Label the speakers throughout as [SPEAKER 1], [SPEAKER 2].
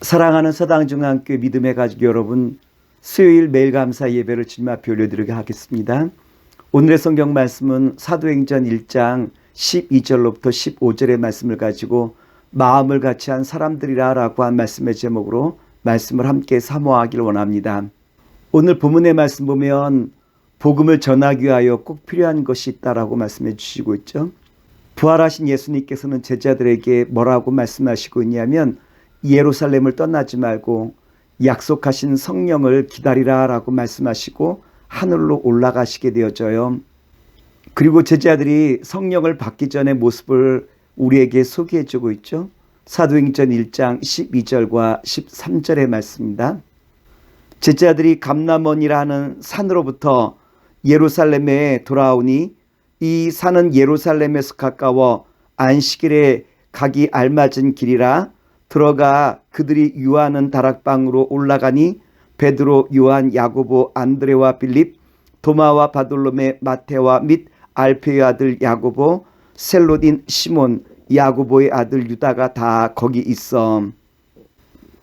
[SPEAKER 1] 사랑하는 서당중앙교 믿음의 가족 여러분, 수요일 매일 감사 예배를 주님 앞에 올려드리게 하겠습니다. 오늘의 성경 말씀은 사도행전 1장 12절로부터 15절의 말씀을 가지고 마음을 같이 한 사람들이라 라고 한 말씀의 제목으로 말씀을 함께 사모하기를 원합니다. 오늘 본문의 말씀 보면 복음을 전하기 위하여 꼭 필요한 것이 있다라고 말씀해 주시고 있죠. 부활하신 예수님께서는 제자들에게 뭐라고 말씀하시고 있냐면 예루살렘을 떠나지 말고 약속하신 성령을 기다리라라고 말씀하시고 하늘로 올라가시게 되어져요. 그리고 제자들이 성령을 받기 전의 모습을 우리에게 소개해 주고 있죠. 사도행전 1장 12절과 13절의 말씀입니다. 제자들이 감남원이라 하는 산으로부터 예루살렘에 돌아오니 이 산은 예루살렘에서 가까워 안식일에 가기 알맞은 길이라 들어가 그들이 유하는 다락방으로 올라가니 베드로, 요한, 야고보, 안드레와 빌립, 도마와 바돌로메, 마테와 및 알페의 아들 야고보, 셀로딘, 시몬, 야고보의 아들 유다가 다 거기 있어.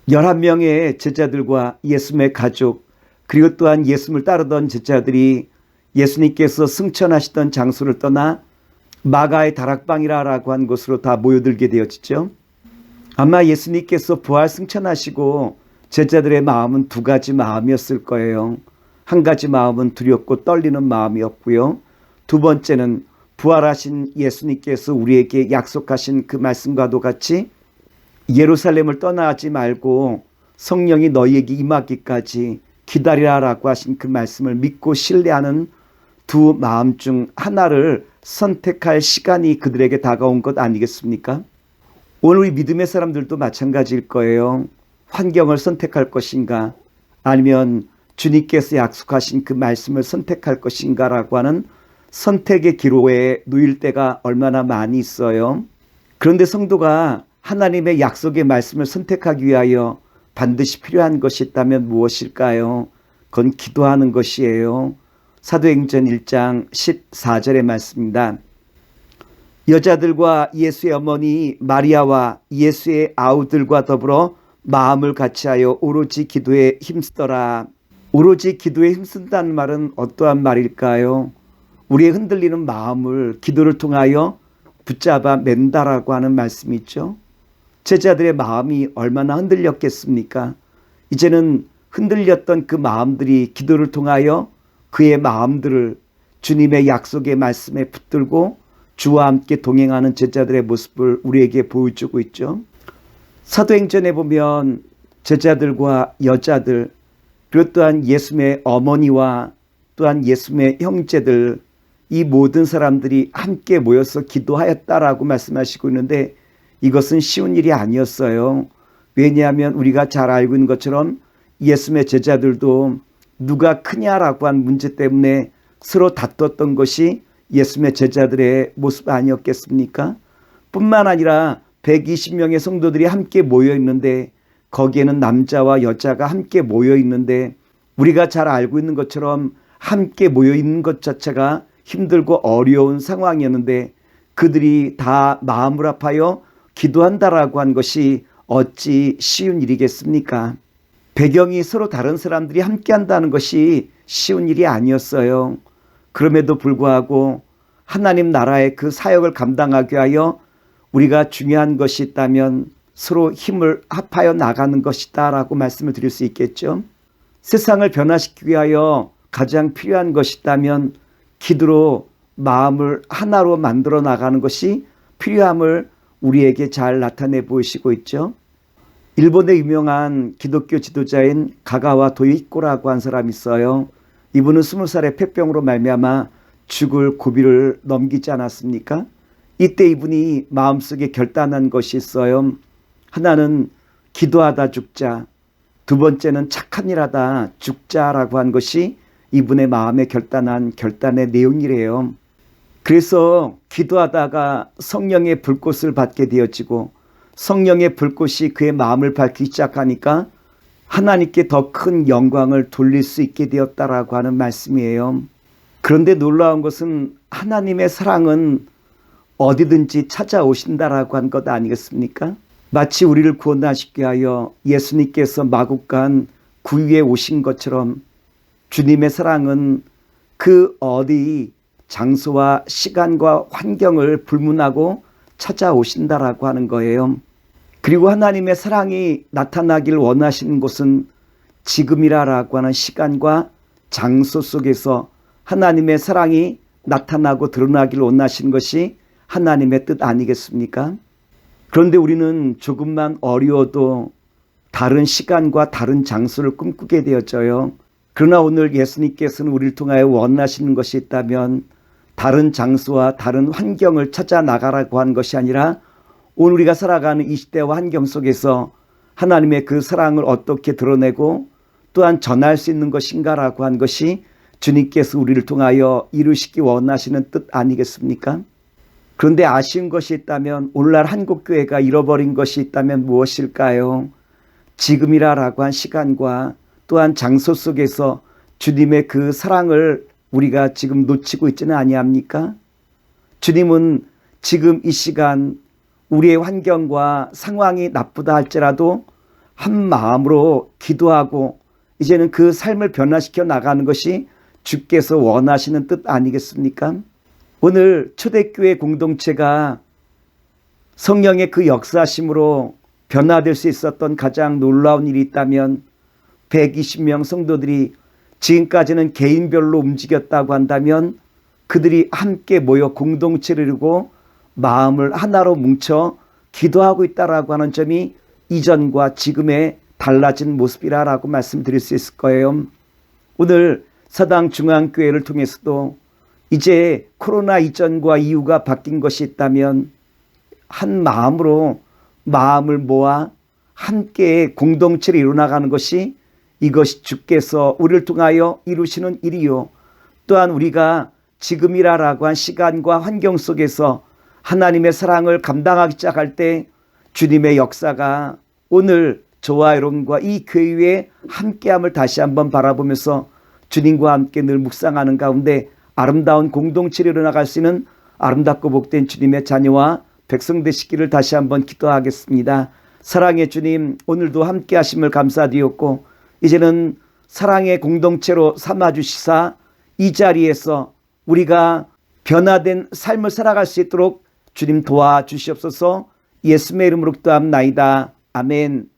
[SPEAKER 1] 11명의 제자들과 예수님의 가족, 그리고 또한 예수님을 따르던 제자들이 예수님께서 승천하시던 장소를 떠나 마가의 다락방이라고 한 곳으로 다 모여들게 되었죠. 아마 예수님께서 부활 승천하시고 제자들의 마음은 두 가지 마음이었을 거예요. 한 가지 마음은 두렵고 떨리는 마음이었고요. 두 번째는 부활하신 예수님께서 우리에게 약속하신 그 말씀과도 같이 예루살렘을 떠나지 말고 성령이 너희에게 임하기까지 기다리라라고 하신 그 말씀을 믿고 신뢰하는 두 마음 중 하나를 선택할 시간이 그들에게 다가온 것 아니겠습니까? 오늘 우리 믿음의 사람들도 마찬가지일 거예요. 환경을 선택할 것인가 아니면 주님께서 약속하신 그 말씀을 선택할 것인가라고 하는 선택의 기로에 놓일 때가 얼마나 많이 있어요. 그런데 성도가 하나님의 약속의 말씀을 선택하기 위하여 반드시 필요한 것이 있다면 무엇일까요? 그건 기도하는 것이에요. 사도행전 1장 14절의 말씀입니다. 여자들과 예수의 어머니 마리아와 예수의 아우들과 더불어 마음을 같이하여 오로지 기도에 힘쓰더라. 오로지 기도에 힘쓴다는 말은 어떠한 말일까요? 우리의 흔들리는 마음을 기도를 통하여 붙잡아 맨다라고 하는 말씀이 있죠. 제자들의 마음이 얼마나 흔들렸겠습니까? 이제는 흔들렸던 그 마음들이 기도를 통하여 그의 마음들을 주님의 약속의 말씀에 붙들고 주와 함께 동행하는 제자들의 모습을 우리에게 보여주고 있죠. 사도행전에 보면 제자들과 여자들 그리고 또한 예수의 어머니와 또한 예수의 형제들 이 모든 사람들이 함께 모여서 기도하였다라고 말씀하시고 있는데 이것은 쉬운 일이 아니었어요. 왜냐하면 우리가 잘 알고 있는 것처럼 예수의 제자들도 누가 크냐라고 한 문제 때문에 서로 다퉜던 것이 예수의 제자들의 모습 아니었겠습니까? 뿐만 아니라 120명의 성도들이 함께 모여 있는데 거기에는 남자와 여자가 함께 모여 있는데 우리가 잘 알고 있는 것처럼 함께 모여 있는 것 자체가 힘들고 어려운 상황이었는데 그들이 다 마음을 아파요 기도한다라고 한 것이 어찌 쉬운 일이겠습니까? 배경이 서로 다른 사람들이 함께 한다는 것이 쉬운 일이 아니었어요. 그럼에도 불구하고 하나님 나라의 그 사역을 감당하기 위하여 우리가 중요한 것이 있다면 서로 힘을 합하여 나가는 것이다 라고 말씀을 드릴 수 있겠죠. 세상을 변화시키기 위하여 가장 필요한 것이 있다면 기도로 마음을 하나로 만들어 나가는 것이 필요함을 우리에게 잘 나타내 보이시고 있죠. 일본의 유명한 기독교 지도자인 가가와 도이코라고 한 사람이 있어요. 이분은 스무 살에 폐병으로 말미암아 죽을 고비를 넘기지 않았습니까? 이때 이분이 마음속에 결단한 것이 있어요. 하나는 기도하다 죽자. 두 번째는 착한 일 하다 죽자라고 한 것이 이분의 마음에 결단한 결단의 내용이래요. 그래서 기도하다가 성령의 불꽃을 받게 되어지고 성령의 불꽃이 그의 마음을 밝히기 시작하니까 하나님께 더 큰 영광을 돌릴 수 있게 되었다라고 하는 말씀이에요. 그런데 놀라운 것은 하나님의 사랑은 어디든지 찾아오신다라고 한 것 아니겠습니까? 마치 우리를 구원하시게 하여 예수님께서 마국간 구유에 오신 것처럼 주님의 사랑은 그 어디 장소와 시간과 환경을 불문하고 찾아오신다라고 하는 거예요. 그리고 하나님의 사랑이 나타나길 원하시는 곳은 지금이라라고 하는 시간과 장소 속에서 하나님의 사랑이 나타나고 드러나길 원하시는 것이 하나님의 뜻 아니겠습니까? 그런데 우리는 조금만 어려워도 다른 시간과 다른 장소를 꿈꾸게 되어져요. 그러나 오늘 예수님께서는 우리를 통하여 원하시는 것이 있다면 다른 장소와 다른 환경을 찾아 나가라고 한 것이 아니라 오늘 우리가 살아가는 이 시대와 환경 속에서 하나님의 그 사랑을 어떻게 드러내고 또한 전할 수 있는 것인가라고 한 것이 주님께서 우리를 통하여 이루시기 원하시는 뜻 아니겠습니까? 그런데 아쉬운 것이 있다면 오늘날 한국교회가 잃어버린 것이 있다면 무엇일까요? 지금이라라고 한 시간과 또한 장소 속에서 주님의 그 사랑을 우리가 지금 놓치고 있지는 아니합니까? 주님은 지금 이 시간 우리의 환경과 상황이 나쁘다 할지라도 한 마음으로 기도하고 이제는 그 삶을 변화시켜 나가는 것이 주께서 원하시는 뜻 아니겠습니까? 오늘 초대교회 공동체가 성령의 그 역사심으로 변화될 수 있었던 가장 놀라운 일이 있다면 120명 성도들이 지금까지는 개인별로 움직였다고 한다면 그들이 함께 모여 공동체를 이루고 마음을 하나로 뭉쳐 기도하고 있다라고 하는 점이 이전과 지금의 달라진 모습이라라고 말씀드릴 수 있을 거예요. 오늘 서당 중앙교회를 통해서도 이제 코로나 이전과 이후가 바뀐 것이 있다면 한 마음으로 마음을 모아 함께 공동체를 이루나가는 것이 이것이 주께서 우리를 통하여 이루시는 일이요. 또한 우리가 지금이라라고 한 시간과 환경 속에서 하나님의 사랑을 감당하기 시작할 때 주님의 역사가 오늘 저와 여러분과 이 교회에 함께함을 다시 한번 바라보면서 주님과 함께 늘 묵상하는 가운데 아름다운 공동체를 일어나갈 수 있는 아름답고 복된 주님의 자녀와 백성 되시기를 다시 한번 기도하겠습니다. 사랑의 주님 오늘도 함께 하심을 감사드렸고 이제는 사랑의 공동체로 삼아주시사 이 자리에서 우리가 변화된 삶을 살아갈 수 있도록 주님 도와주시옵소서 예수의 이름으로 기도합나이다. 아멘